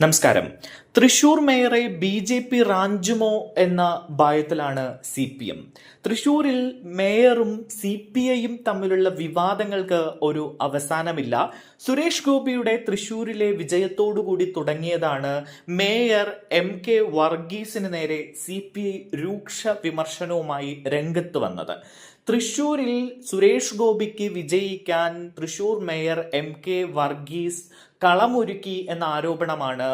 നമസ്കാരം. തൃശൂർ മേയറെ B J P റാഞ്ചുമോ എന്ന ഭയത്തിലാണ് സി പി എം. തൃശൂരിൽ മേയറും സി പി ഐയും തമ്മിലുള്ള വിവാദങ്ങൾക്ക് ഒരു അവസാനമില്ല. സുരേഷ് ഗോപിയുടെ തൃശൂരിലെ വിജയത്തോടുകൂടി തുടങ്ങിയതാണ് മേയർ എം കെ വർഗീസിന് നേരെ സി പി ഐ രൂക്ഷ വിമർശനവുമായി രംഗത്ത് വന്നത്. തൃശൂരിൽ സുരേഷ് ഗോപിക്ക് വിജയിക്കാൻ Thrissur mayor M K Varghese കളമൊരുക്കി എന്ന ആരോപണമാണ്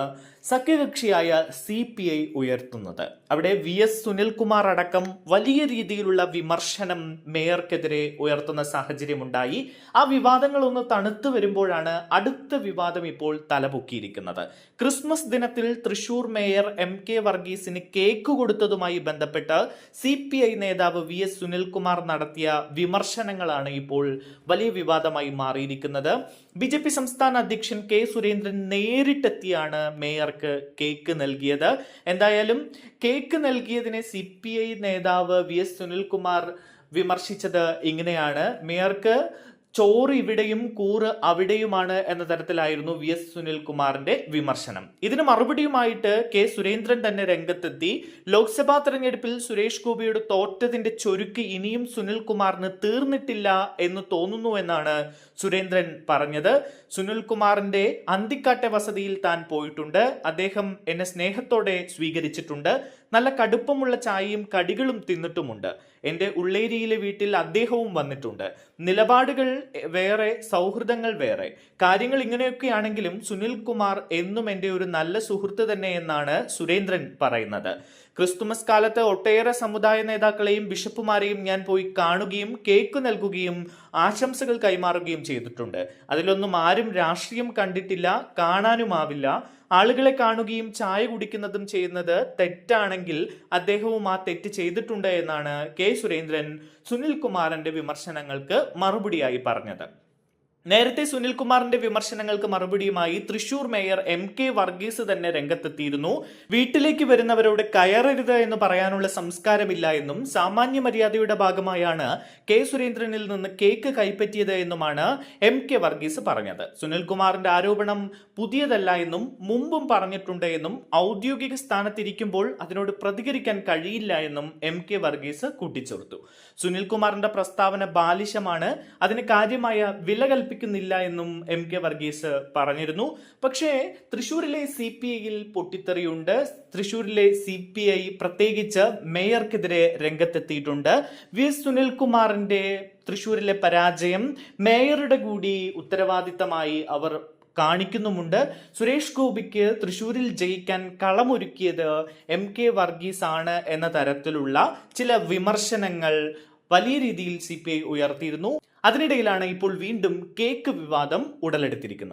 സഖ്യകക്ഷിയായ സി പി ഐ ഉയർത്തുന്നത്. അവിടെ വി എസ് സുനിൽകുമാർ അടക്കം വലിയ രീതിയിലുള്ള വിമർശനം മേയർക്കെതിരെ ഉയർത്തുന്ന സാഹചര്യമുണ്ടായി. ആ വിവാദങ്ങളൊന്ന് തണുത്തു വരുമ്പോഴാണ് അടുത്ത വിവാദം ഇപ്പോൾ തലപൊക്കിയിരിക്കുന്നത്. ക്രിസ്മസ് ദിനത്തിൽ തൃശൂർ മേയർ എം കെ വർഗീസിന് കേക്ക് കൊടുത്തതുമായി ബന്ധപ്പെട്ട് സി പി ഐ നേതാവ് വി എസ് സുനിൽകുമാർ നടത്തിയ വിമർശനങ്ങളാണ് ഇപ്പോൾ വലിയ വിവാദമായി മാറിയിരിക്കുന്നത്. ബി ജെ പി സംസ്ഥാന അധ്യക്ഷൻ കെ സുരേന്ദ്രൻ നേരിട്ടെത്തിയാണ് മേയർക്ക് കേക്ക് നൽകിയത്. എന്തായാലും കേക്ക് നൽകിയതിനെ സി പി ഐ നേതാവ് വി എസ് സുനിൽകുമാർ വിമർശിച്ചത് ഇങ്ങനെയാണ്. മേയർക്ക് ചോറ് ഇവിടെയും കൂറ് അവിടെയുമാണ് എന്ന തരത്തിലായിരുന്നു വി എസ് സുനിൽകുമാറിന്റെ വിമർശനം. ഇതിന് മറുപടിയുമായിട്ട് കെ സുരേന്ദ്രൻ തന്നെ രംഗത്തെത്തി. ലോക്സഭാ തെരഞ്ഞെടുപ്പിൽ സുരേഷ് ഗോപിയുടെ തോറ്റതിന്റെ ചൊരുക്ക് ഇനിയും സുനിൽകുമാറിന് തീർന്നിട്ടില്ല എന്ന് തോന്നുന്നു എന്നാണ് സുരേന്ദ്രൻ പറഞ്ഞത്. സുനിൽകുമാറിന്റെ അന്തിക്കാട്ടെ വസതിയിൽ താൻ പോയിട്ടുണ്ട്. അദ്ദേഹം എന്നെ സ്നേഹത്തോടെ സ്വീകരിച്ചിട്ടുണ്ട്. നല്ല കടുപ്പമുള്ള ചായയും കടികളും തിന്നിട്ടുമുണ്ട്. എന്റെ ഉള്ളേരിയിലെ വീട്ടിൽ അദ്ദേഹവും വന്നിട്ടുണ്ട്. നിലപാടുകൾ വേറെ സൗഹൃദങ്ങൾ വേറെ. കാര്യങ്ങൾ ഇങ്ങനെയൊക്കെയാണെങ്കിലും സുനിൽ കുമാർ എന്നും എന്റെ ഒരു നല്ല സുഹൃത്ത് തന്നെ എന്നാണ് സുരേന്ദ്രൻ പറയുന്നത്. ക്രിസ്തുമസ് കാലത്ത് ഒട്ടേറെ സമുദായ നേതാക്കളെയും ബിഷപ്പുമാരെയും ഞാൻ പോയി കാണുകയും കേക്ക് നൽകുകയും ആശംസകൾ കൈമാറുകയും ചെയ്തിട്ടുണ്ട്. അതിലൊന്നും ആരും രാഷ്ട്രീയം കണ്ടിട്ടില്ല കാണാനുമാവില്ല. ആളുകളെ കാണുകയും ചായ കുടിക്കുന്നതും ചെയ്യുന്നത് തെറ്റാണെങ്കിൽ അദ്ദേഹവും ആ തെറ്റ് ചെയ്തിട്ടുണ്ട് എന്നാണ് കെ സുരേന്ദ്രൻ സുനിൽ കുമാറിന്റെ വിമർശനങ്ങൾക്ക് മറുപടിയായി പറഞ്ഞത്. നേരത്തെ സുനിൽകുമാറിന്റെ വിമർശനങ്ങൾക്ക് മറുപടിയുമായി Thrissur mayor M K Varghese തന്നെ രംഗത്തെത്തിയിരുന്നു. വീട്ടിലേക്ക് വരുന്നവരോട് കയറരുത് എന്ന് പറയാനുള്ള സംസ്കാരമില്ല എന്നും സാമാന്യ മര്യാദയുടെ ഭാഗമായാണ് കെ സുരേന്ദ്രനിൽ നിന്ന് കേക്ക് കൈപ്പറ്റിയത് എന്നുമാണ് എം കെ വർഗീസ് പറഞ്ഞത്. സുനിൽകുമാറിന്റെ ആരോപണം പുതിയതല്ല എന്നും മുമ്പും പറഞ്ഞിട്ടുണ്ട് എന്നും ഔദ്യോഗിക സ്ഥാനത്തിരിക്കുമ്പോൾ അതിനോട് പ്രതികരിക്കാൻ കഴിയില്ല എന്നും എം കെ വർഗീസ് കൂട്ടിച്ചേർത്തു. സുനിൽകുമാറിന്റെ പ്രസ്താവന ബാലിശമാണ്. അതിന് കാര്യമായ വില കൽപ്പിക്കുന്നില്ല എന്നും എം കെ വർഗീസ് പറഞ്ഞിരുന്നു. പക്ഷേ തൃശൂരിലെ സി പി ഐയിൽ പൊട്ടിത്തെറിയുണ്ട്. തൃശൂരിലെ സി പി ഐ പ്രത്യേകിച്ച് മേയർക്കെതിരെ രംഗത്തെത്തിയിട്ടുണ്ട്. വി എസ് സുനിൽകുമാറിന്റെ തൃശൂരിലെ പരാജയം മേയറുടെ കൂടി ഉത്തരവാദിത്തമായി അവർ കാണിക്കുന്നുമുണ്ട്. സുരേഷ് ഗോപിക്ക് തൃശൂരിൽ ജയിക്കാൻ കളമൊരുക്കിയത് എം കെ വർഗീസ് ആണ് എന്ന തരത്തിലുള്ള ചില വിമർശനങ്ങൾ വലിയ രീതിയിൽ സി ഉയർത്തിയിരുന്നു. അതിനിടയിലാണ് ഇപ്പോൾ വീണ്ടും കേക്ക് വിവാദം ഉടലെടുത്തിരിക്കുന്നത്.